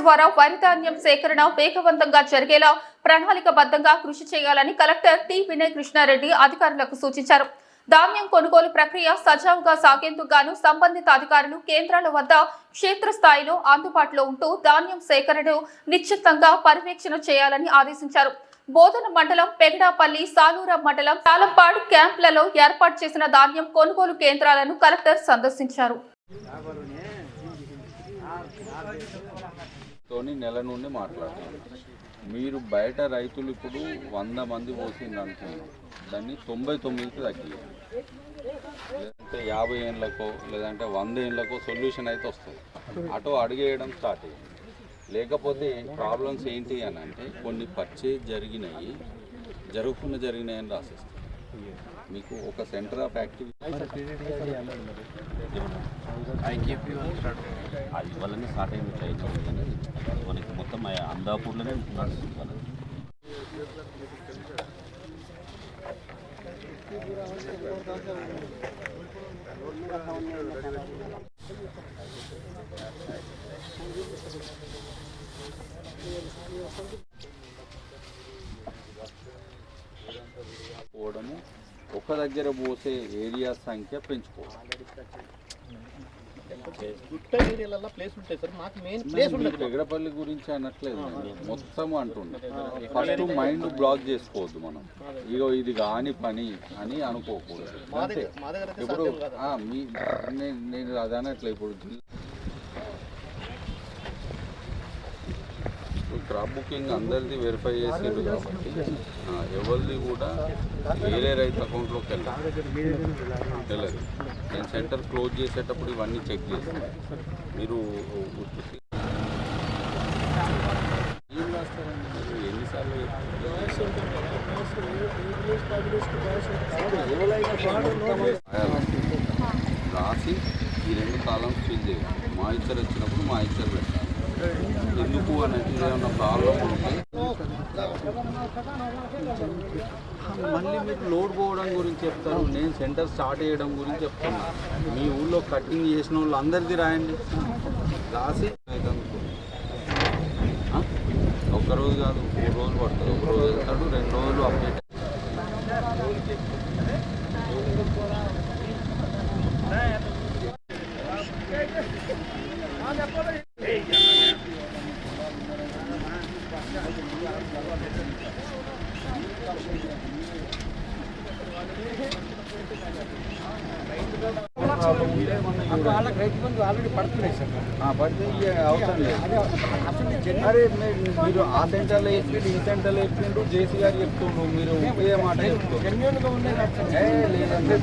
ద్వారా వరి ధాన్యం సేకరణ వేగవంతంగా జరిగేలా ప్రణాళికబద్ధంగా కృషి చేయాలని కలెక్టర్ టి వినయ్ కృష్ణారెడ్డి అధికారులకు సూచించారు. ధాన్యం కొనుగోలు ప్రక్రియ సజావుగా సాగేందుకు గాను సంబంధిత అధికారులు కేంద్రాల వద్ద క్షేత్రస్థాయిలో అందుబాటులో ఉంటూ ధాన్యం సేకరణను నిశ్చితంగా పర్యవేక్షణ చేయాలని ఆదేశించారు. బోధన మండలం పెగడాపల్లి సాలూర మండలం తాలంపాడు క్యాంపులలో ఏర్పాటు చేసిన ధాన్యం కొనుగోలు కేంద్రాలను కలెక్టర్ సందర్శించారు. తోని నెల నుండి మాట్లాడుతున్నాను. మీరు బయట రైతులు ఇప్పుడు వంద మంది పోసింది అనుకున్నాం దాన్ని తొంభై తొమ్మిదికి తగ్గియాలి లేదంటే యాభై ఏళ్ళకో లేదంటే వంద ఏళ్ళకో సొల్యూషన్ అయితే వస్తుంది. అటు అడిగేయడం స్టార్ట్ అయ్యింది. లేకపోతే ప్రాబ్లమ్స్ ఏంటి అని అంటే కొన్ని పర్చేజ్ జరిగినాయి జరగకుండా జరిగినాయి అని రాసిస్తాం మీకు ఒక సెంటర్ ఆఫ్ యాక్టివిటీ అది వల్లనే స్టార్ట్ అయింది ట్రైన్ కానీ మనకి మొత్తం ఆ అందాపూర్లోనే నడుస్తుంది పోవడము ఒక దగ్గర పోసే ఏరియా సంఖ్య పెంచుకోవాలి. గుట్ట ఏరియాలలో ప్లేస్ ఉంటాయి సార్. మాకు మెయిన్ ప్లేస్ ఉండదు గురించి అనట్లేదు మొత్తం అంటుండే. ఫస్ట్ మైండ్ బ్లాక్ చేసుకోవద్దు మనం. ఇగో ఇది కాని పని అని అనుకోకూడదు. ఇప్పుడు నేను నేను అది అనట్లే. ఇప్పుడు జిల్- ఇప్పుడు క్రాప్ బుకింగ్ అందరిది వెరిఫై చేసిండు కాబట్టి ఎవరిది కూడా వేరే రైతు అకౌంట్లోకి వెళ్ళదు వెళ్ళదు నేను సెంటర్ క్లోజ్ చేసేటప్పుడు ఇవన్నీ చెక్ చేస్తాను. మీరు ఉత్పత్తి ఏం రాస్తారండి మీరు ఎన్నిసార్లు రాసి ఈ రెండు కాలం ఫిల్ చేయాలి మా ఇద్దరు వచ్చినప్పుడు మా ఇద్దరు పెట్టాలి ఎందుకు అనేది అంటే ఏమన్నా ప్రాబ్లం మళ్ళీ మీరు లోడ్ పోవడం గురించి చెప్తాను. నేను సెంటర్ స్టార్ట్ చేయడం గురించి చెప్తాను మీ ఊళ్ళో కటింగ్ చేసిన వాళ్ళు అందరిది రాయండి. రాసి ఒక్కరోజు ఒక్క రోజు కాదు మూడు రోజులు పడుతుంది. ఒక రోజు వెళ్తాడు రెండు రోజులు అప్డేట్ వాళ్ళకి రైతు బంధు ఆల్రెడీ పడుతున్నాయి సార్. పడితే అవసరం లేదు. అరే మీరు ఆ సెంటర్లో చెప్పిండు ఈ సెంటర్లో చెప్పిండు జేసీ గారు చెప్తుండ్రు మీరు ఏ మాట లేదంటే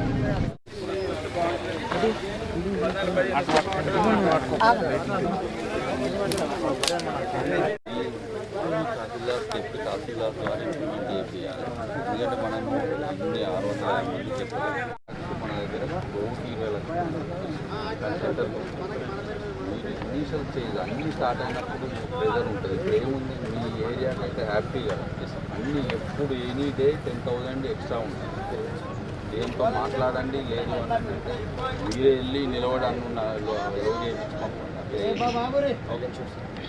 చెప్పి తహసీల్దార్ ద్వారా ఇంప్లిమెంట్ చేయాలి. ఎందుకంటే మనం ఆరు వందల మంది చెప్పాలి దగ్గర రోజుకి ఇరవై లక్షల మీరు ఇనీషియల్ స్టేజ్ అన్నీ స్టార్ట్ అయినప్పుడు ప్రెజర్ ఉంటుంది. ఏముంది? మీ ఏరియాకి అయితే హ్యాపీగా అన్నీ ఎప్పుడు any day ten thousand extra ఉంటుంది దేంతో మాట్లాడండి లేదు అని అంటే మీరే వెళ్ళి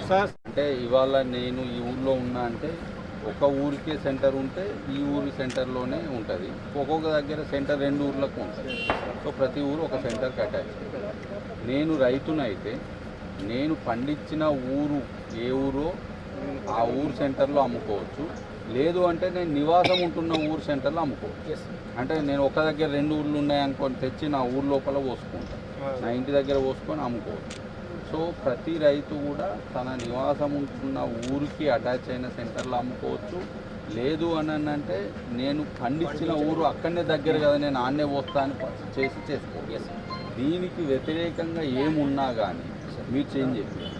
సార్. అంటే ఇవాళ నేను ఈ ఊర్లో ఉన్నా అంటే ఒక ఊరికే సెంటర్ ఉంటే ఈ ఊరి సెంటర్లోనే ఉంటుంది. ఒక్కొక్క దగ్గర సెంటర్ రెండు ఊర్లకు ఉంటుంది సో ప్రతి ఊరు ఒక సెంటర్కి అటాచ్ నేను రైతునైతే నేను పండించిన ఊరు ఏ ఊరో ఆ ఊరు సెంటర్లో అమ్ముకోవచ్చు. లేదు అంటే నేను నివాసం ఉంటున్న ఊరు సెంటర్లో అమ్ముకోవచ్చు. అంటే నేను ఒక దగ్గర రెండు ఊర్లు ఉన్నాయనుకొని తెచ్చి నా ఊరు లోపల పోసుకుంటాను నా ఇంటి దగ్గర పోసుకొని అమ్ముకోవచ్చు. సో ప్రతి రైతు కూడా తన నివాసం ఉంటున్న ఊరికి అటాచ్ అయిన సెంటర్లో అమ్ముకోవచ్చు. లేదు అని అంటే నేను పండించిన ఊరు అక్కడనే దగ్గర కదా నేను ఆన్నే పోస్తా అని చేసి చేసుకోవచ్చు దీనికి వ్యతిరేకంగా ఏమున్నా కానీ మీరు చేంజ్ చేయాలి